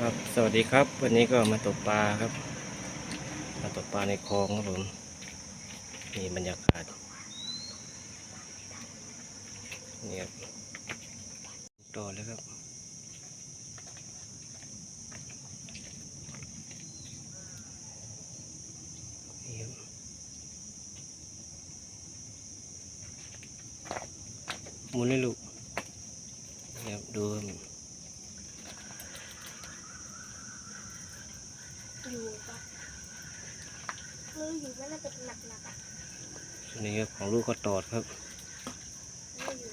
ครับสวัสดีครับ วันนี้ก็มาตกปลาครับ มาตกปลาในคลองครับผมนี่บรรยากาศนี่ครับต่อแล้วครับนี่ครับหมุนเลยลูกนี่ครับดูครับ อยู่ปะมืออยู่ว่น่าจะหนักหนักๆอะนนี้ครับของลูกก็ตอดครับ ไม่อยู่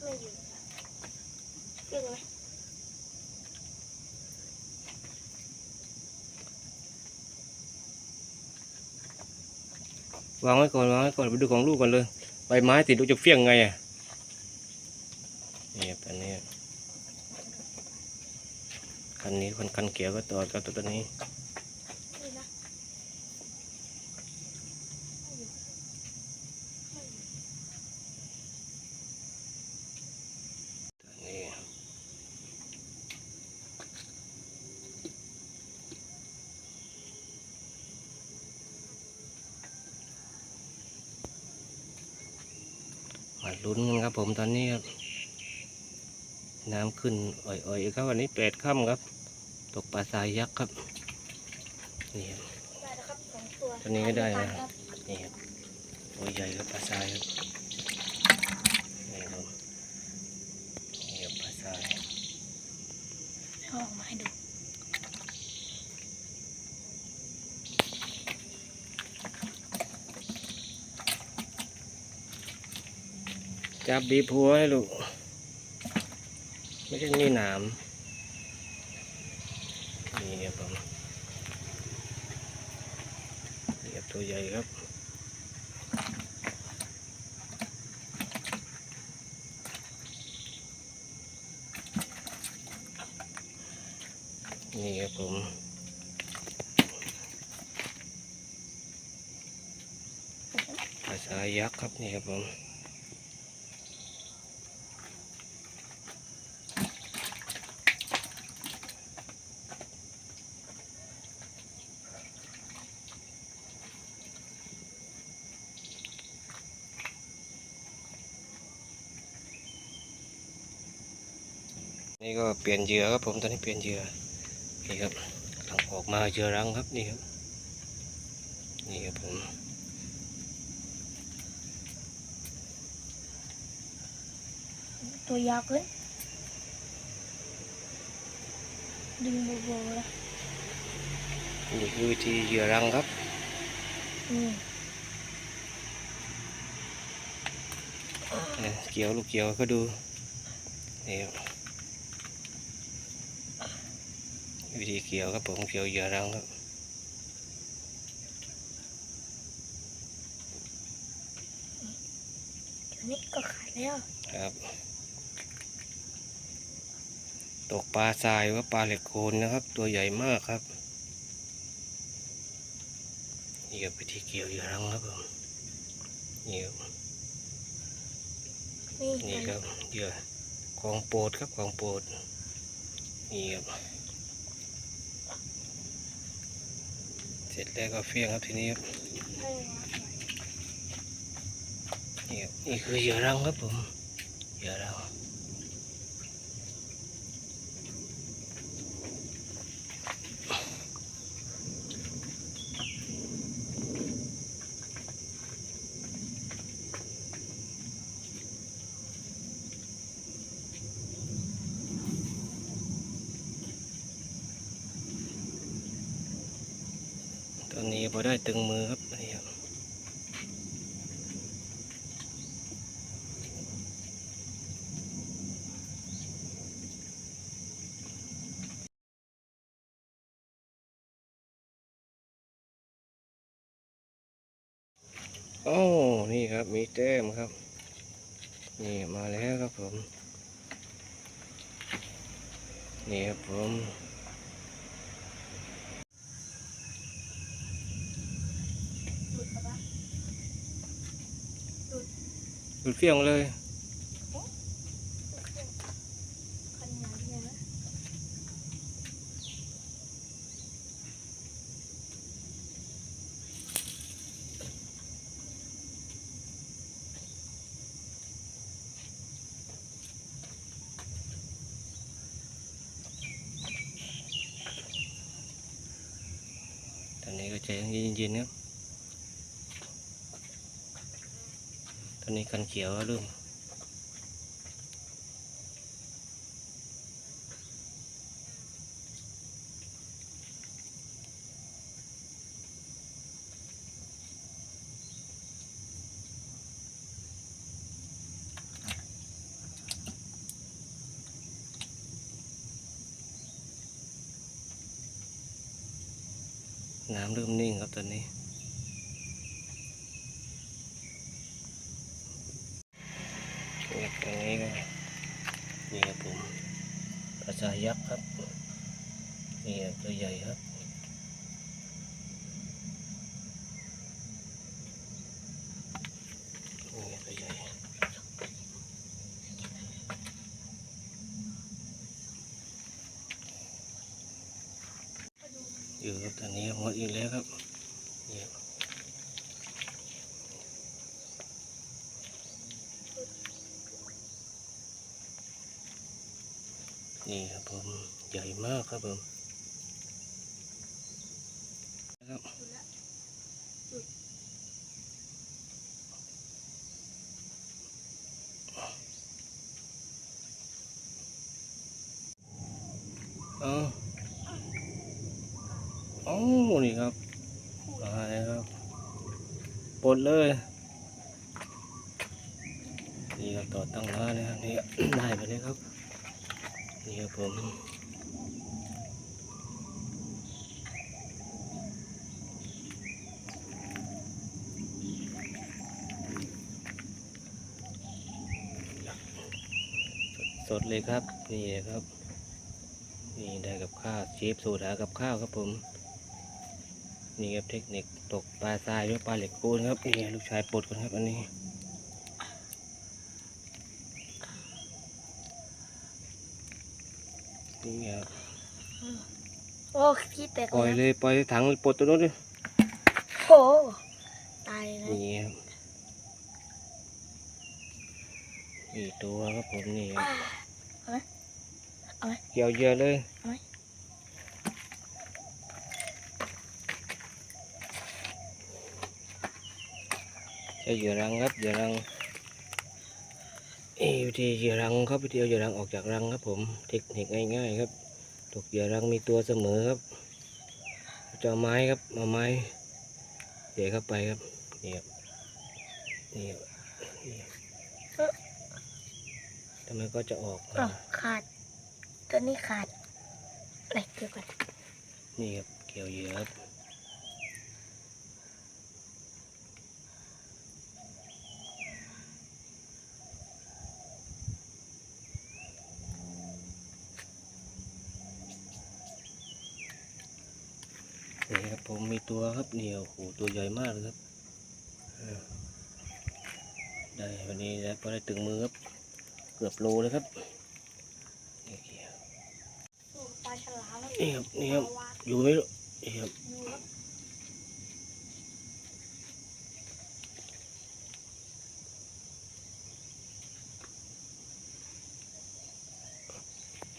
ไม่อยู่เก่งไหมวางไว้ก่อนวางไว้ก่อนไปดูของลูกก่อนเลยใบไม้ติดลูกจะเฟี้ยงไงอะนี่ครับอันนี้ คันนี้คนคันเขียวก็ตอดกับตัวตัวนี้นี่นะไม่อยู่ไม่อยู่ตัวนี้มาลุ้นกันครับผมตอนนี้ครับ น้ำขึ้นอ่อยๆครับวันนี้แปดค่ำครับ ตกปลาทรายยักษ์ครับนี่ครับได้แล้วครับสองตัวตัวนี้ก็ได้นะครับนี่ครับตัวใหญ่ครับปลาทรายครับนี่ครับนี่ครับปลาทรายเอาออกมาให้ดูจับบีบหัวให้ลูกไม่ใช่นี่หนามนี่ครับผมนี่ครับ ตัวใหญ่ครับนี่ครับผมปลาสายยักษ์ครับนี่ครับผม ปลี่ยนเหยื่อครับผมตอนนี้เปลี่ยนเหยื่อนี่ครับกำลังออกมาเหยื่อรังครับนี่ครับนี่ครับผมตัวยาวเกินดึงโบๆนะนี่คือวิธีเหยื่อรังครับอืมเนี่ยเกี่ยวลูกเกี่ยวก็ดูนี่ครับ วิธีเกี่ยวครับผมเกี่ยวเหยื่อรังครับอันนี้ก็ขายแล้วครับ ตกปลาทรายว่าปลาเหล็กโคนนะครับ ตัวใหญ่มากครับนี่ครับวิธีเกี่ยวเหยื่อรังครับผมนี่ครับนี่นี่ครับเหยื่อของโปรดครับของโปรดนี่ครับ สร็จแล้วก็เฟี้ยงครับทีนี้ครับให้มานี่ครับนี่คือเหยื่อรังครับผมเหยื่อรัง ได้ตึงมือครับนี่ครับโอ้นี่ครับมีแต้มครับ นี่มาแล้วครับผม นี่ครับผม มันเฟี้ยงเลยตอนนี้ก็ใจเย็นๆครับ ตอนนี้กันเขียวเริ่มน้ำเริ่มนิ่งครับตอนนี้ตรงนี้ก็นี่ครับผม ปลาชายักษ์ครับ นี่ครับตัวใหญ่ครับ นี่ตัวใหญ่อยู่ครับตอนนี้หมดอีกแล้วครับนี่ครับ นี่ครับผมใหญ่มากครับผมครับเอาอ้นี่ครับมาแล้วครับปลดเลย นี่ครับต่อตั้งร้านนะครับนี่ได้ไปเลยครับ นี่ครับผมสดเลยครับ นี่ครับ นี่ได้กับข้าวเชฟโซดากับข้าวครับผม นี่ครับเทคนิคตกปลาทรายด้วยปลาเหล็กปูนครับนี่ลูกชายปลดกันครับอันนี้ นี่ครับโอ้พี่แตกปล่อยเลยปล่อยถังปลดตัวนู้นเลยโอ้ตายเลยนี่ครับนี่ตัวครับผมนี่ครับเอาไหมเกี่ยวเหยื่อเลยเอาไหมใช้เหยื่อรังครับเหยื่อรัง เอ้ยวิธีเหยื่อรังครับวิธีเอาเหยื่อรังออกจากรังครับ ผม เทคนิคง่าย ๆ ครับตกเหยื่อรังมีตัวเสมอครับจะเอาไม้ครับเอาไม้เดี๋ยวเข้าไปครับนี่ครับนี่ครับนี่ครับทำไมก็จะออกอ้าวขาดตัวนี้ขาดอะไรเดี๋ยวก่อนนี่ครับเกี่ยวเหยื่อครับ ผมมีตัวครับเนี่โอ้โหตัวใหญ่มากเลยครับได้วันนี้แล้วก็ได้ถึงมือครับ เกือบโลเลยครับนี่ครับโอ้ปลาฉลามนี่ครับนี่ครับอยู่ไหมลูกนี่ครับอยู่ครับ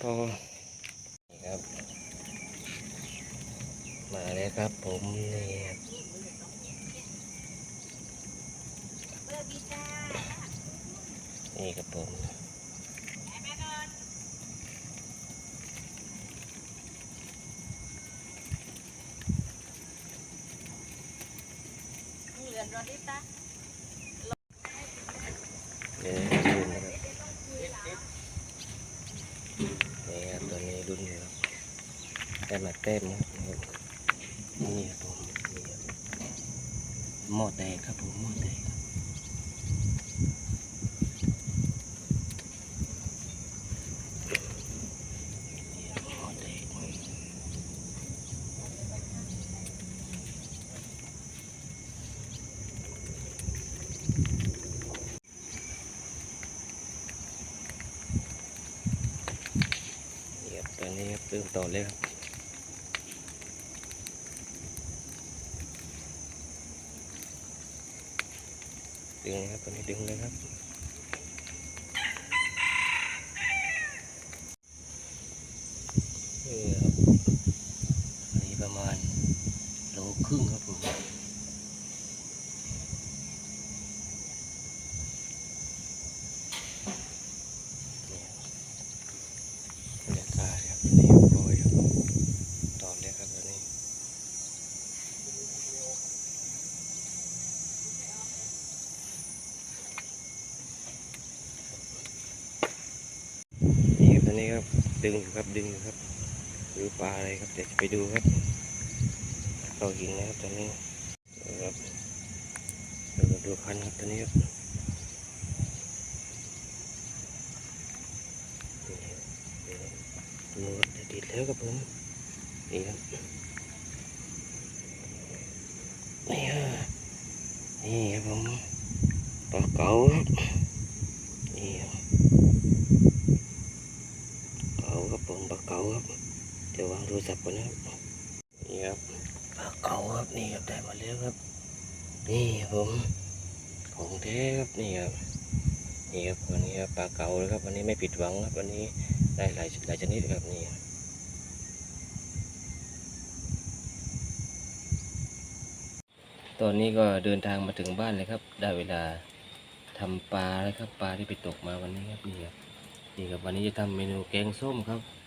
พอนี่ครับ มาแล้วครับผมนี่ครับเบอร์บีจ้านี่ครับผมเหลือนรอดิตาเดี๋ยวนี้ดุนนะครับนี่ครับตัวนี้ดุนอยู่ครับได้มาเต็มนะครับนี่ครับผมนี่ครับ หม้อแตกครับผมหม้อแตกครับนี่ครับหม้อแตกนี่ครับตอนนี้ครับเริ่มต่อเลยครับ ดึงครับตอนนี้ดึงเลยครับ นี่ครับอันนี้ประมาณโลโลครึ่งครับผมบรรยากาศครับนี่ครับโอยครับตอนนี้ครับตอนนี้ นี้ครับ ดึงอยู่ครับดึงอยู่ครับดูปลาอะไรครับเดี๋ยวจะไปดูครับเข้าหินนะครับตอนนี้ครับเราดูคันครับตอนนี้ครับนี่ครับดูครับติดแล้วครับผมนี่ครับนี่ฮะนี่ครับผมปลาเก๋าครับนี่ครับ เก๋าครับผมปลา เก๋าครับ เดี๋ยววางโทรศัพท์ก่อนนะครับนี่ครับปลาเก๋าครับนี่ครับได้มาแล้วครับ นี่ครับผมของแท้ครับนี่ครับนี่ครับวันนี้ครับปลาเก๋าเลยครับวันนี้ไม่ผิดหวังครับวันนี้ได้หลายหลายชนิดครับนี่ครับตอนนี้ก็เดินทางมาถึงบ้านเลยครับ ได้เวลาทำปลาแล้วครับปลาที่ไปตกมาวันนี้ครับนี่ครับนี่ครับวันนี้จะทำเมนูแกงส้มครับ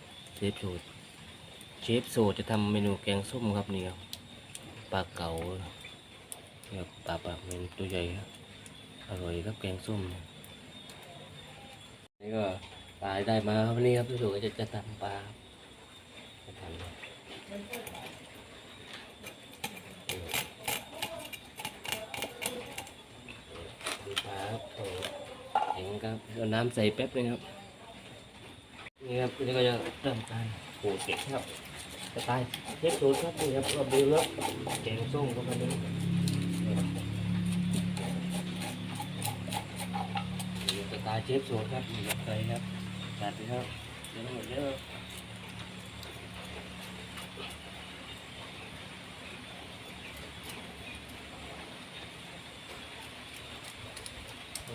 เช ฟโสดเชฟโสดจะทำเมนูแกงส้มครับนี่ครับปลาเก๋านี่ครับปลาปลาเมนตัวใหญ่ครับอร่อยครับแกงส้มนี่ก็ปลาได้มาครับวันนี้ครับพี่สดก็จะจะทำปลาจะทำดูปลาครับโอ้เห็นครับเอาน้ำใส่แป๊บนึงครับ นี่ครับนี่ก็จะเริ่มการขูดเก็บครับจะตายเช็คสูตรครับนี่ครับเราดูแล้วแกงส้มก็มาดูจะตายเชฟสูตรครับนี่ครับใส่ครับจัดไปครับเดี๋ยวหมดเยอะ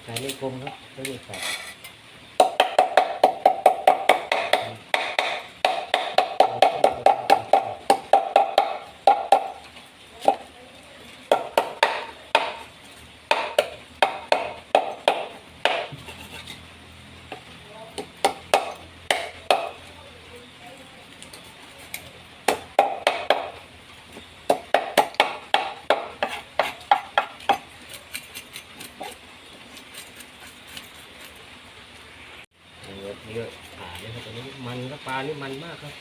ใส่ไม่คมครับไม่ได้ใส่ก็นี่ก็ปลาเนี่ยครับตอนนี้มันครับปลานี่มันมากครับ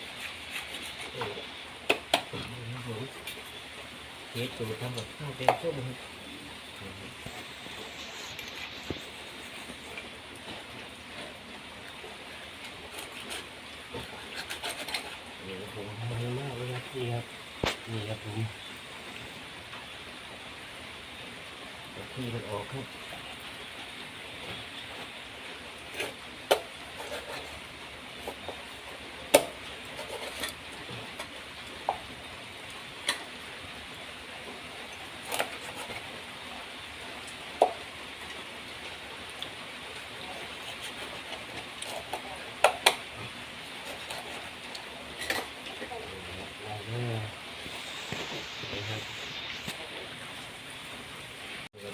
โอ้โหครับผมเทสสูตรทำกับข้าวแกงส้มครับบผมมันมากเลยครับนี่ครับนี่ครับผมที่มันออกครับ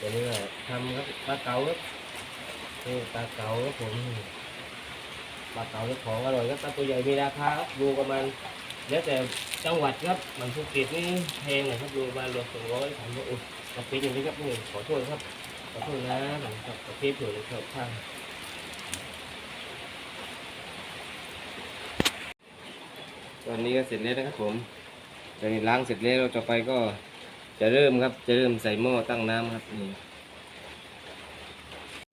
ตัวนี้ก็ทำครับปลา เก๋าครับนี่ปลาเก๋าครับผมปลาเก๋านี่ของอร่อยครับปลาตัวใหญ่มีราคาครับดูประมาณแล้วแต่จังหวัดครับมันภูเก็ตนี่แพงหน่อยครับดูประมาณรวมสองร้อยสามร้อยอุ้ยกระปิอย่างนี้ครับนี่ขอโทษครับขอโทษนะหลังจากกระปิเผื่อเลยครับข้างตอนนี้ก็เสร็จแล้วนะครับผมตอนนี้ล้างเสร็จแล้วเราจะไปก็จะเริ่มครับ จะเริ่มใส่หม้อตั้งน้ำครับนี่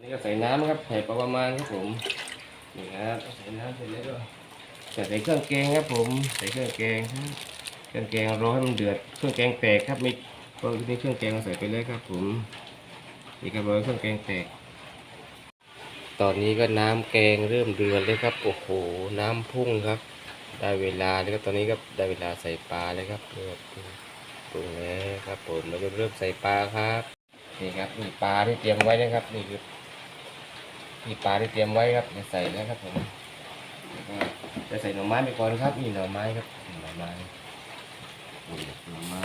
นี่ก็ใส่น้ำครับใส่ประมาณครับผมนี่ครับใส่น้ำเสร็จแล้วก็ใส่เครื่องแกงครับผมใส่เครื่องแกงครับเครื่องแกงรอให้มันเดือดเครื่องแกงแตกครับมีพอมีเครื่องแกงใส่ไปเลยครับผมนี่ครับรอเครื่องแกงแตก ตอนนี้ก็น้ำแกงเริ่มเดือดเลยครับโอ้โหน้ำพุ่งครับ ได้เวลาแล้วครับตอนนี้ก็ได้เวลาใส่ปลาเลยครับเดือดปรุงแล้วครับผมเราจะเริ่มใส่ปลาครับนี่ครับนี่ปลาที่เตรียมไว้นะครับนี่คือ มีปลาที่เตรียมไว้ครับจะใส่แล้วครับผมจะใส่หน่อไม้ไปก่อนครับนี่หน่อไม้ครับหน่อไม้หน่อไม้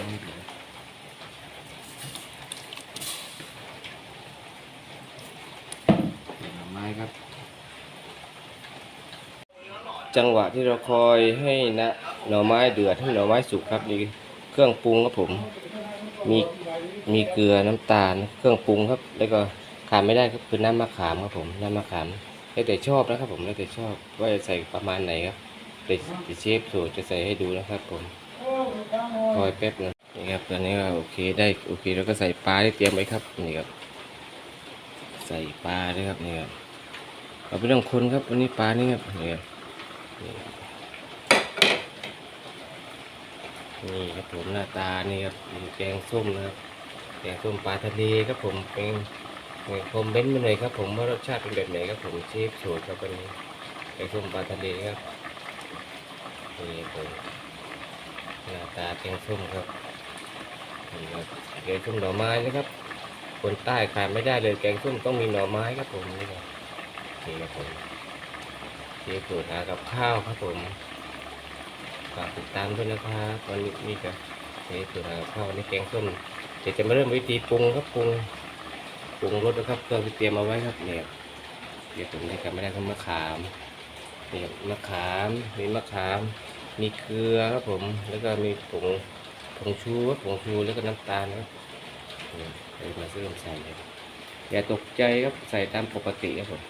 หน่อไม้ครับ จังหวะที่เราคอยให้นะหน่อไม้เดือดให้หน่อไม้สุกครับนี่เครื่องปรุงครับผม มีมีเกลือน้ำตาลเครื่องปรุงครับแล้วก็ ขาดไม่ได้ก็คือน้ำมะขามครับผมน้ำมะขามแล้วแต่ชอบนะครับผมแล้วแต่ชอบว่าจะใส่ประมาณไหนครับเดี๋ยวเชฟสูตรจะใส่ให้ดูนะครับผมคอยแป๊บนึงนี่ครับตอนนี้ก็โอเคได้โอเคแล้วก็ใส่ปลาที่เตรียมไว้ครับนี่ครับใส่ปลาด้วยครับนี่ครับเอาไปต้องคนครับวันนี้ปลานี่ครับนี่ครับนี่ครับผมหน้าตานี่ครับแกงส้มนะครับแกงส้มปลาทะเลครับผมเป็น คอมเมนต์มาหน่อยครับ ผมว่ารสชาติเป็นแบบไหนครับผมเชฟโฉดครับวันนี้แกงส้มปลาทะเลครับนี่ผมหน้าตาแกงส้มครับนี่ครับแกงส้มหน่อไม้นะครับ คนใต้ขาดไม่ได้เลยแกงส้มต้องมีหน่อไม้ครับผมนี่ครับนี่ครับผมเชฟโฉดหากับข้าวครับผมฝากติดตามด้วยนะครับวันนี้นี่ครับเชฟโฉดหากับข้าววันนี้แกงส้มเดี๋ยวจะมาเริ่มวิธีปรุงครับปรุง รุงรสนะครับเครื่องที่เตรียมเอาไว้ครับเนี่ยเดี๋ยวผมได้กลับไม่ได้ก็มะขามเนี่ยมะขามมีมะขาม มีเกลือครับผมแล้วก็มีผงผงชูผงชูแล้วก็น้ำตาลนะครับเนี่ยเดี๋ยวมาเริ่มใส่เลยอย่าตกใจครับใส่ตามปกติครับผม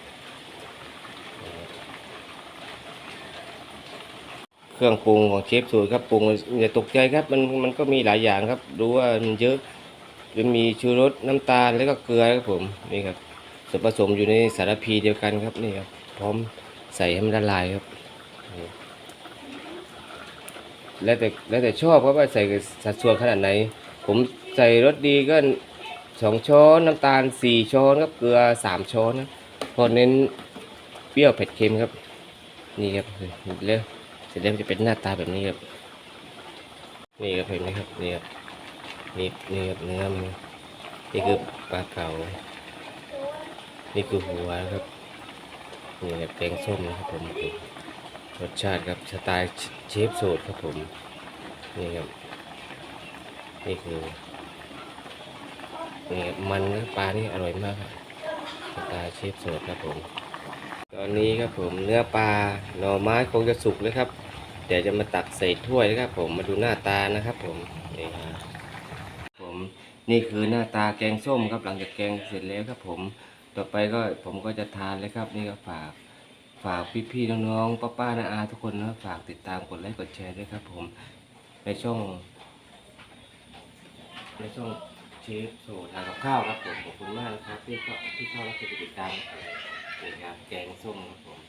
เครื่องปรุงของเชฟสูตรครับปรุงอย่าตกใจครับมันมันก็มีหลายอย่างครับดูว่ามันเยอะ จะมีชูรสน้ำตาลแล้วก็เกลือครับผมนี่ครับส่วนผสมอยู่ในสารพีเดียวกันครับนี่ครับพร้อมใส่ให้มันละลายครับแล้วแต่แล้วแต่ชอบครับว่าใส่สัดส่วนขนาดไหน ผมใส่รสดีก็สองช้อนน้ำตาลสี่ช้อนครับเกลือสามช้อนนะพอเน้นเปรี้ยวเผ็ดเค็มครับ นี่ครับแล้วเสร็จแล้วจะเป็นหน้าตาแบบนี้ครับนี่ครับเห็นไหมครับนี่ครับ นี่นี่ครับเนื้อมันนี่คือปลาเก๋านี่คือหัวครับ นี่ครับแกงส้มนะครับผมรสชาติครับสไตล์เชฟสูตรครับผมนี่ครับนี่คือนี่ครับมันนะปลานี่อร่อยมากครับสไตล์เชฟสูตรครับผม ตอนนี้ครับผมเนื้อปลาหน่อไม้คงจะสุกแล้วครับเดี๋ยวจะมาตักใส่ถ้วยนะครับผมมาดูหน้าตานะครับผมนี่ครับ นี่คือหน้าตาแกงส้มครับหลังจากแกงเสร็จแล้วครับผมต่อไปก็ผมก็จะทานเลยครับ นี่ก็ฝากฝากพี่ๆน้องๆป้าป้านาอาทุกคนนะฝากติดตามกดไลค์กดแชร์ด้วยครับ ผมในช่อง ในช่องเชฟโซทานกับข้าวครับผมขอบคุณมากนะครับที่เข้าที่เข้าและติดตามนี่ครับแกงส้มครับผม